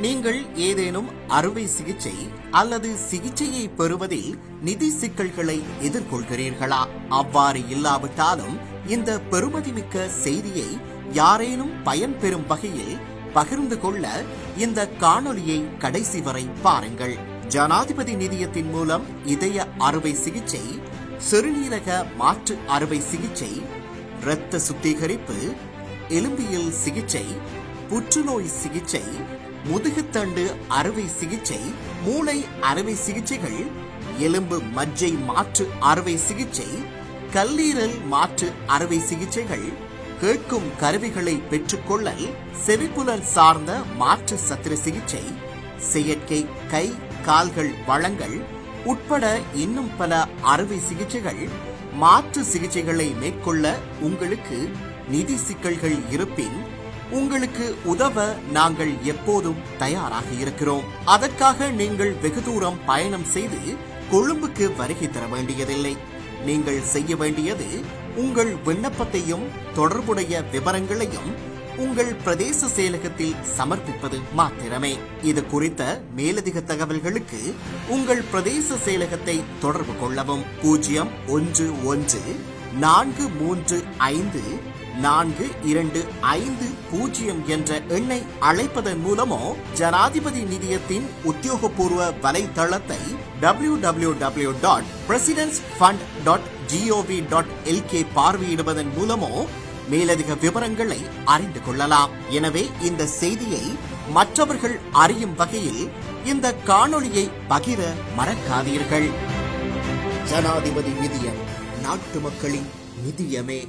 நீங்கள் ஏதேனும் அறுவை சிகிச்சை அல்லது சிகிச்சையை பெறுவதில் நிதி சிக்கல்களை எதிர்கொள்கிறீர்களா? அவ்வாறு இல்லாவிட்டாலும் இந்த பெறுமதிமிக்க செய்தியை யாரேனும் பயன்பெறும் வகையில் பகிர்ந்து கொள்ள இந்த காணொலியை கடைசி வரை பாருங்கள். ஜனாதிபதி நிதியத்தின் மூலம் இதய அறுவை சிகிச்சை சிறுநீரக மாற்று அறுவை சிகிச்சை இரத்த சுத்திகரிப்பு எலும்பியல் சிகிச்சை புற்றுநோய் சிகிச்சை முதுகுத்தண்டு அறுவை சிகிச்சை மூளை அறுவை சிகிச்சைகள் எலும்பு மஜ்ஜை மாற்று அறுவை சிகிச்சை கல்லீரல் மாற்று அறுவை சிகிச்சைகள் கேட்கும் கருவிகளை பெற்றுக்கொள்ளல் செவிப்புலன் சார்ந்த மாற்று சத்திர சிகிச்சை செயற்கை கை கால்கள் வழங்கல் உட்பட இன்னும் பல அறுவை சிகிச்சைகள் மாற்று சிகிச்சைகளை மேற்கொள்ள உங்களுக்கு நிதி சிக்கல்கள் இருப்பின் உங்களுக்கு உதவ நாங்கள் எப்போதும் தயாராக இருக்கிறோம். அதற்காக நீங்கள் வெகு தூரம் பயணம் செய்து கொழும்புக்கு வருகை தர வேண்டியதில்லை. நீங்கள் செய்ய வேண்டியது உங்கள் விண்ணப்பத்தையும் தொடர்புடைய விவரங்களையும் உங்கள் பிரதேச செயலகத்தில் சமர்ப்பிப்பது மாத்திரமே. இது குறித்த மேலதிக தகவல்களுக்கு உங்கள் பிரதேச செயலகத்தை தொடர்பு கொள்ளவும். பூஜ்ஜியம் ஒன்று ஒன்று நான்கு மூன்று ஐந்து நான்கு இரண்டு ஐந்து பூஜ்ஜியம் என்ற எண்ணை அழைப்பதன் மூலமோ ஜனாதிபதி நிதியத்தின் உத்தியோகபூர்வ வலைதளத்தை W W W dot presidents fund dot GOV dot LK பார்வையிடுவதன் மூலமோ மேலதிக விவரங்களை அறிந்து கொள்ளலாம். எனவே இந்த செய்தியை மற்றவர்கள் அறியும் வகையில் இந்த காணொளியை பகிர மறக்காதீர்கள். ஜனாதிபதி நிதியம் நாட்டு மக்களின் நிதியமே.